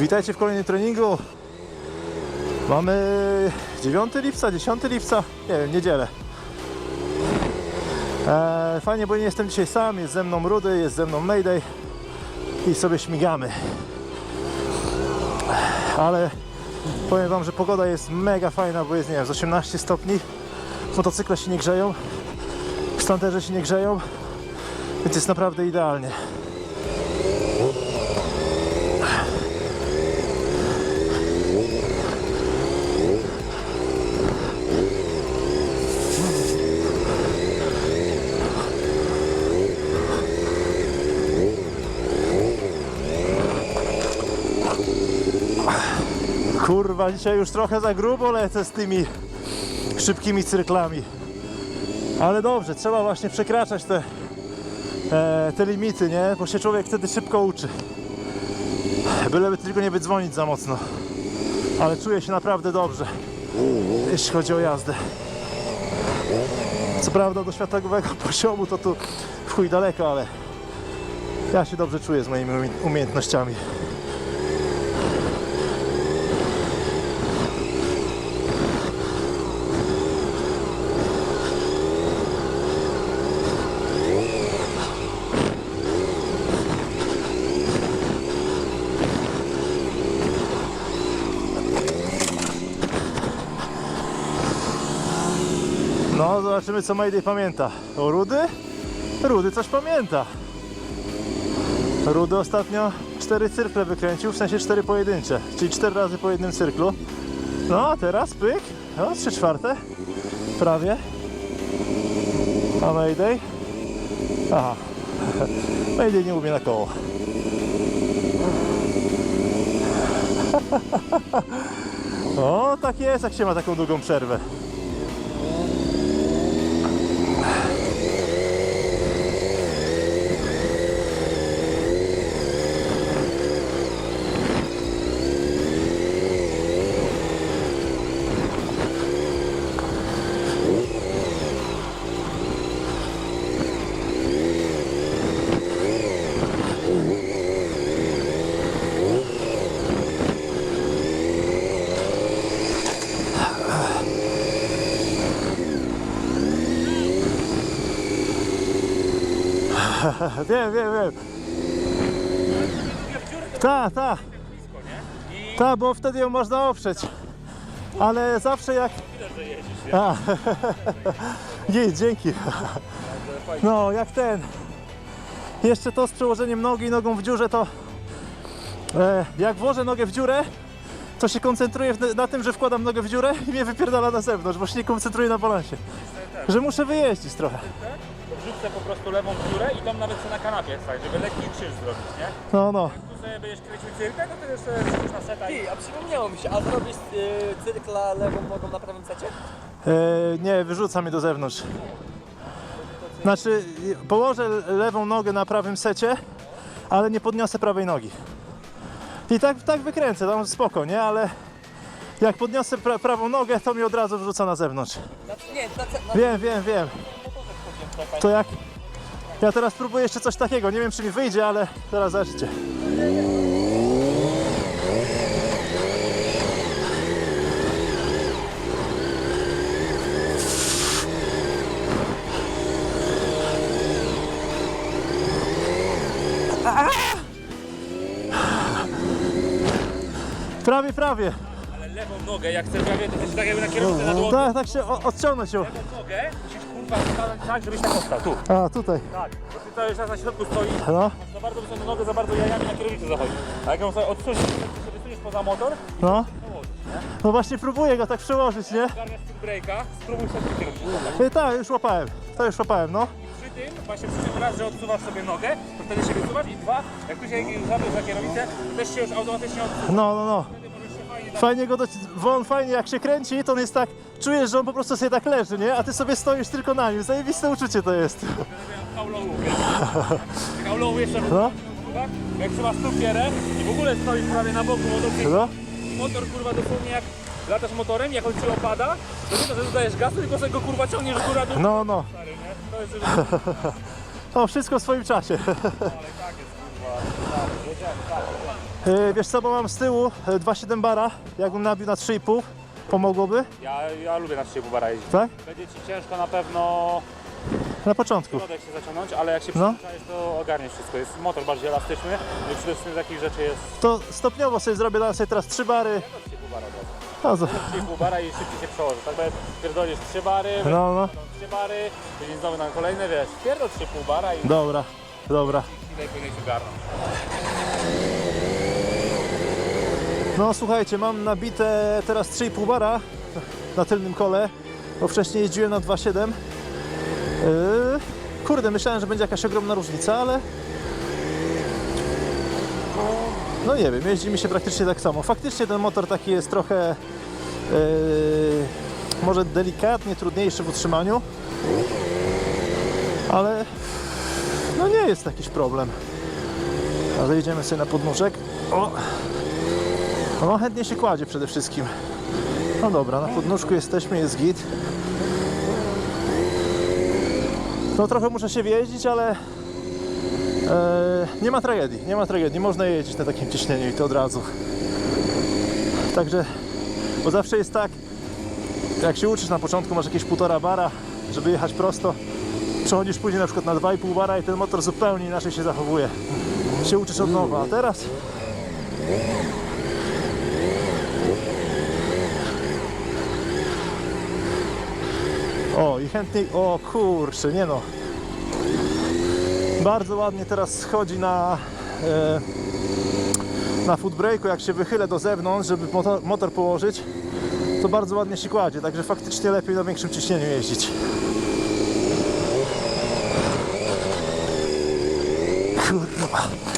Witajcie w kolejnym treningu. Mamy 9 lipca, 10 lipca, nie wiem, niedzielę. Eee, fajnie, bo nie jestem dzisiaj sam, jest ze mną Rudy, jest ze mną Mayday i sobie śmigamy. Ale powiem Wam, że pogoda jest mega fajna, bo jest, nie wiem, z 18 stopni, motocykle się nie grzeją, standerze się nie grzeją, więc jest naprawdę idealnie. Kurwa, dzisiaj już trochę za grubo lecę z tymi szybkimi cyrklami. Ale dobrze, trzeba właśnie przekraczać te, e, te limity, nie? Bo się człowiek wtedy szybko uczy. Byleby tylko nie wydzwonić za mocno. Ale czuję się naprawdę dobrze, jeśli chodzi o jazdę. Co prawda do światowego poziomu to tu w chuj daleko, ale ja się dobrze czuję z moimi umie- umiejętnościami. No, zobaczymy co Mayday pamięta. O Rudy? Rudy coś pamięta. Rudy ostatnio cztery cyrkle wykręcił, w sensie cztery pojedyncze, czyli cztery razy po jednym cyrklu. No, a teraz pyk, no, trzy czwarte, prawie. A Mayday? Aha, Mayday nie umie na koło. O, tak jest, jak się ma taką długą przerwę. Wiem, wiem, wiem. Ta, ta. Ta, bo wtedy ją można oprzeć. Ale zawsze jak... A, nie, dzięki. No, jak ten. Jeszcze to z przełożeniem nogi, nogą w dziurze, to e, jak włożę nogę w dziurę, to się koncentruję na tym, że wkładam nogę w dziurę i mnie wypierdala na zewnątrz, bo się nie koncentruję na balansie. Że muszę wyjeździć trochę. Wrzucę po prostu lewą górę i tam nawet sobie na kanapie stać, żeby lekki krzyż zrobić, nie? No, no. Tu sobie będziesz kręcił cyrkę, to ty jeszcze wrzucisz na seta i... Ty, a przypomniało mi się, a zrobisz y, cyrkla lewą nogą na prawym secie? E, nie, wyrzuca mnie do zewnątrz. Znaczy, położę lewą nogę na prawym secie, ale nie podniosę prawej nogi. I tak, tak wykręcę, tam spoko, nie? Ale jak podniosę pra prawą nogę, to mnie od razu wrzuca na zewnątrz. Znaczy, nie, na, na, Wiem, wiem, wiem. To jak... Ja teraz próbuję jeszcze coś takiego, nie wiem czy mi wyjdzie, ale teraz zobaczycie. Prawie, prawie. Ale lewą nogę, jak chcesz prawie, to jest tak jakby na kierowcę na dłoń. Tak, tak się o- odciągnąć ją. Lewą nogę musisz kurwa wstawiać tak, żebyś tak ostał, tu. A, tutaj. Tak, bo ty cały czas na środku stoisz, No, za bardzo wysoką nogę, za bardzo jajami na kierownicę zachodzi. A jak ją sobie odsuniesz, sobie wysuniesz poza motor, no. położysz, nie? No właśnie próbuję go tak przełożyć, nie? Garniasz tym breaka, spróbuj sobie tym kierownicę. I tak, już łapałem. To już łapałem, no. Przy tym, właśnie przy tym raz, że odsuwasz sobie nogę, to wtedy się wysuwasz i dwa, jak tu się zabił za kierownicę, to też się już automatycznie odsuwa. No, no, no. Fajnie go, do... bo on fajnie jak się kręci, to on jest tak, czujesz, że on po prostu sobie tak leży, nie? A ty sobie stoisz tylko na nim. Zajebiste uczucie to jest. Kaulową jeszcze No, jak trzymasz tu pierę i w ogóle stoisz prawie na boku motocykla. no. Motor kurwa dosłownie jak latasz motorem, jak on ci opada, to nie to, że dodajesz gazu, tylko sobie go kurwa ciągniesz góra dół. No, no. Stary, nie? To jest już... To wszystko w swoim czasie. Ale tak kurwa. Yy, wiesz co, bo mam z tyłu yy, 2,7 bara, jakbym nabił na 3,5, pomogłoby, Ja, ja lubię na 3,5 bara jeździć. tak? Będzie Ci ciężko na pewno Na początku. środek się zaciągnąć, ale jak się No. przyzwyczaisz, to ogarniesz wszystko. Jest motor bardziej elastyczny i przede wszystkim z takich rzeczy jest To stopniowo sobie zrobię, dam sobie teraz 3 bary. 3,5 bara od razu. No, to, 3,5 bara i szybciej się przełoży. Tak będzie pierdolisz 3 bary, no, no. 3 bary, później znowu na kolejne, wiesz, pierdol 3,5 bara i Dobra, dobra. No słuchajcie, mam nabite teraz 3,5 bara na tylnym kole, bo wcześniej jeździłem na 2,7. Yy, kurde, myślałem, że będzie jakaś ogromna różnica, ale no nie wiem, jeździ mi się praktycznie tak samo. Faktycznie ten motor taki jest trochę yy, może delikatnie trudniejszy w utrzymaniu, ale no nie jest jakiś problem. Ale idziemy sobie na podnóżek. O! No chętnie się kładzie przede wszystkim. No dobra, na podnóżku jesteśmy, jest git. No trochę muszę się wjeździć, ale e, nie ma tragedii, nie ma tragedii. Można jeździć na takim ciśnieniu i to od razu. Także, bo zawsze jest tak, jak się uczysz na początku, masz jakieś półtora bara, żeby jechać prosto, przechodzisz później na przykład na 2,5 bara i ten motor zupełnie inaczej się zachowuje. Się uczysz od nowa, a teraz O, i chętniej. O kurczę, nie no. Bardzo ładnie teraz schodzi na. E, na footbreaku, jak się wychylę do zewnątrz, żeby motor, motor położyć, to bardzo ładnie się kładzie, także faktycznie lepiej na większym ciśnieniu jeździć. Kurwa.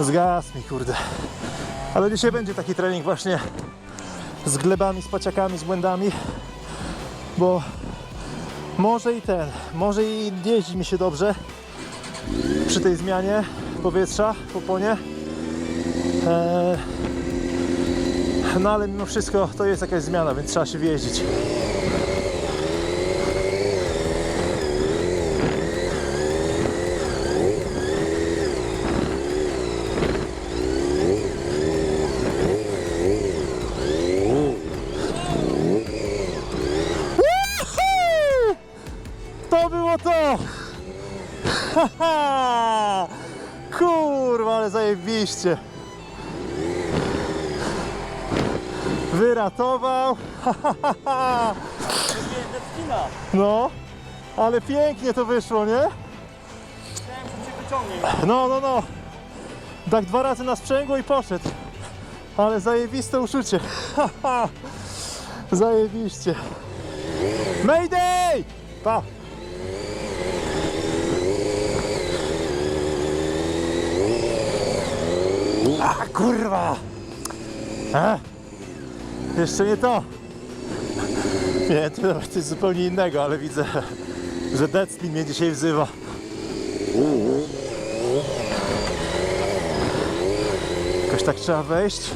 Zgasł mi, kurde. Ale dzisiaj będzie taki trening właśnie z glebami, z paciakami, z błędami, bo może i ten, może i jeździ mi się dobrze przy tej zmianie powietrza w oponie. Eee, no ale mimo wszystko to jest jakaś zmiana, więc trzeba się wjeździć. Haha! Kurwa, ale zajebiście! Wyratował! No, ale pięknie to wyszło, nie? No, no, no. Tak dwa razy na sprzęgło i poszedł. Ale zajebiste uczucie. Haha! Zajebiście. Mayday! Pa! A kurwa! A? Jeszcze nie to. Nie, to nawet coś zupełnie innego, ale widzę, że Deadspin mnie dzisiaj wzywa. Jakoś tak trzeba wejść.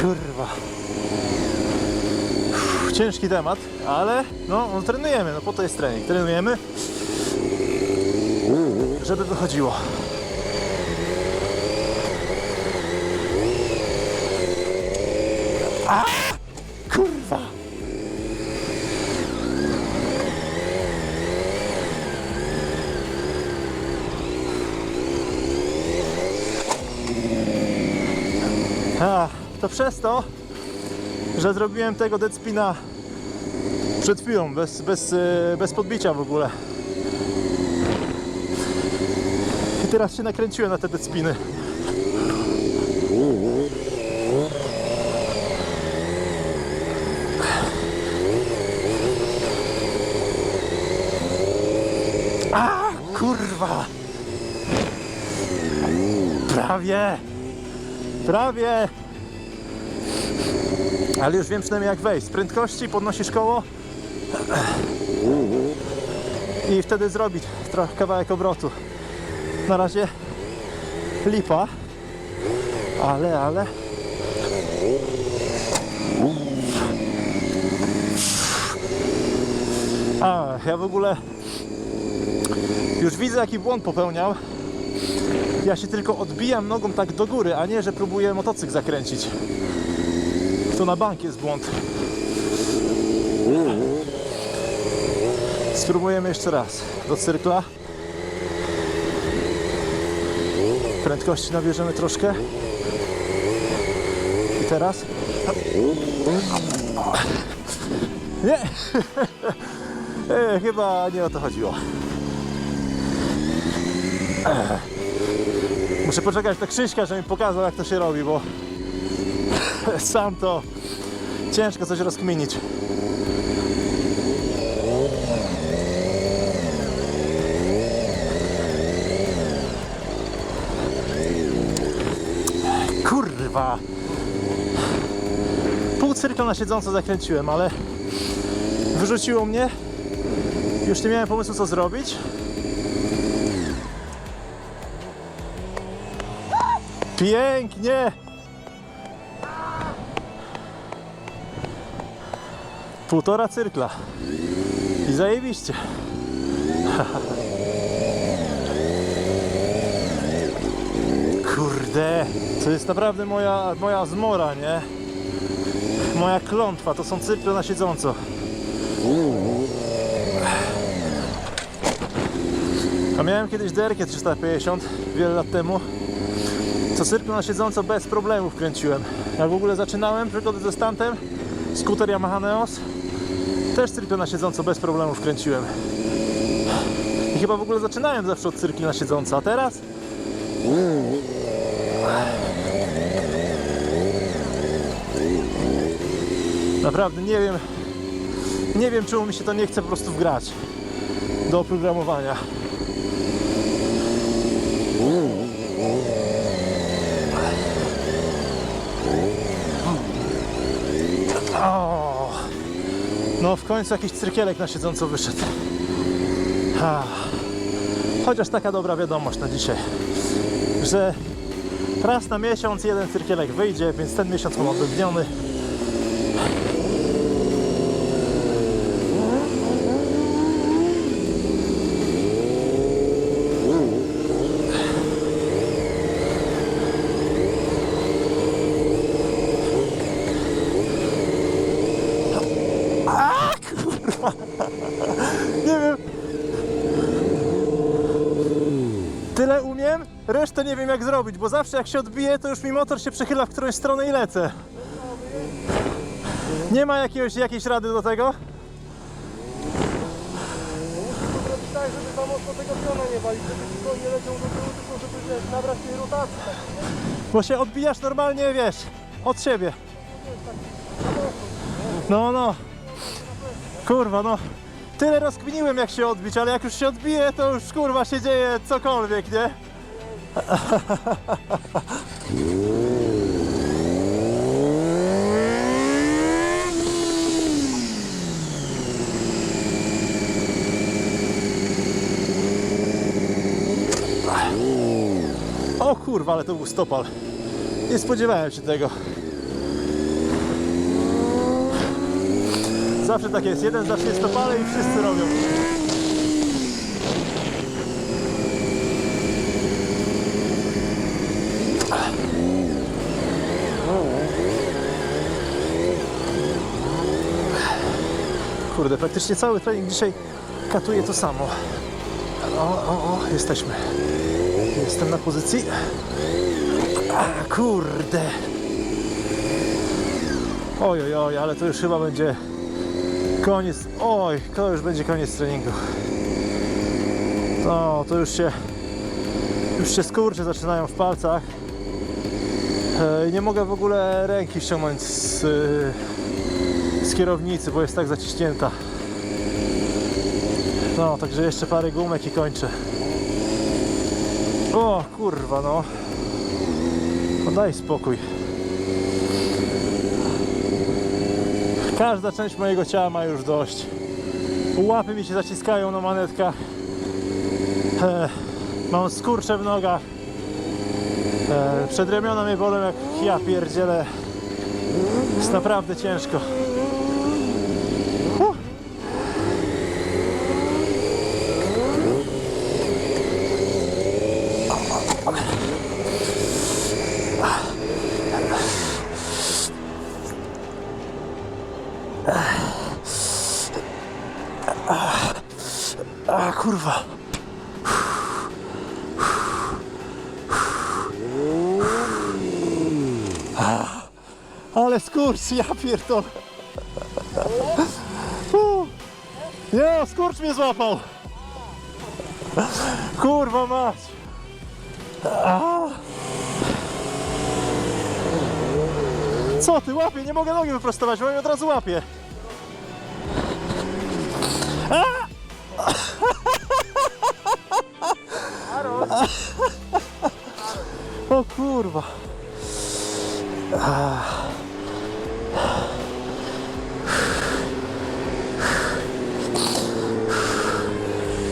Kurwa. Uff, Ciężki temat, ale no, no trenujemy, no po to jest trening. Trenujemy, żeby wychodziło. A! Kurwa! A, to przez to, że zrobiłem tego deadspina przed chwilą, bez, bez, e, bez podbicia w ogóle. I teraz się nakręciłem na te deadspiny. A, kurwa! Prawie! Prawie! Ale już wiem przynajmniej jak wejść. Z prędkości podnosisz koło i wtedy zrobić trochę kawałek obrotu. Na razie lipa, ale, ale. A, ja w ogóle już widzę jaki błąd popełniał. Ja się tylko odbijam nogą tak do góry, a nie, że próbuję motocykl zakręcić. To na bank jest błąd. Spróbujemy jeszcze raz. Do cyrkla. Prędkości nabierzemy troszkę. I teraz. Nie! E, chyba nie o to chodziło. Muszę poczekać na Krzyśka, że mi pokazał jak to się robi, bo sam to ciężko coś rozkminić. Kurwa! Pół cyrkla na siedząco zakręciłem, ale wyrzuciło mnie. Już nie miałem pomysłu co zrobić. Pięknie! Półtora cyrkla. I zajebiście. Kurde, to jest naprawdę moja, moja zmora, nie? Moja klątwa, to są cyrkle na siedząco. A miałem kiedyś derkę 350 wiele lat temu. Co cyrkle na siedząco bez problemów kręciłem. Jak w ogóle zaczynałem przygodę ze stantem, skuter Yamaha Neos, też cyrkle na siedząco bez problemów kręciłem. I chyba w ogóle zaczynałem zawsze od cyrkli na siedząco, a teraz? Naprawdę nie wiem, nie wiem czemu mi się to nie chce po prostu wgrać do oprogramowania. No w końcu jakiś cyrkielek na siedząco wyszedł. Chociaż taka dobra wiadomość na dzisiaj, że raz na miesiąc jeden cyrkielek wyjdzie, więc ten miesiąc mam odbędniony. Nie wiem. Tyle umiem, resztę nie wiem jak zrobić, bo zawsze jak się odbije, to już mi motor się przechyla w którąś stronę i lecę. Nie ma jakiegoś, jakiejś rady do tego? Tak, żeby za mocno tego piona nie walić, żeby tylko nie leciał do tyłu, tylko żeby wiesz, nabrać tej rotacji. Tak. Bo się odbijasz normalnie, wiesz, od siebie. No, no. Kurwa, no. Tyle rozkminiłem jak się odbić, ale jak już się odbije, to już kurwa się dzieje cokolwiek, nie? O kurwa, ale to był stopal. Nie spodziewałem się tego. Zawsze tak jest. Jeden zacznie stopale i wszyscy robią. Kurde, praktycznie cały trening dzisiaj katuje to samo. O, o, o, jesteśmy. Jestem na pozycji. A, kurde. Oj, oj, oj, ale to już chyba będzie koniec. Oj, to już będzie koniec treningu. No, to już się już się skurcze zaczynają w palcach. E, nie mogę w ogóle ręki ściągnąć z, z kierownicy, bo jest tak zaciśnięta. No, także jeszcze parę gumek i kończę. O, kurwa, no. No daj spokój. Każda część mojego ciała ma już dość. Łapy mi się zaciskają na manetkach. E, mam skurcze w nogach. E, przedramiona mnie bolą jak ja pierdzielę. Jest naprawdę ciężko. Ale skurcz, ja pierdolę. Nie, skurcz mnie złapał. Kurwa mać. Co ty łapie? Nie mogę nogi wyprostować, bo mnie od razu łapie. O kurwa. Ah.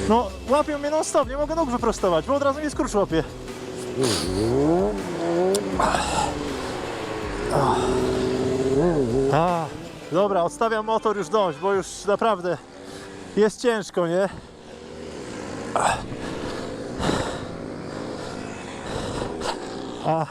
No, łapią mnie non stop, nie mogę nóg wyprostować, bo od razu mnie skurcz łapie. A, dobra, odstawiam motor już dość, bo już naprawdę jest ciężko, nie? A.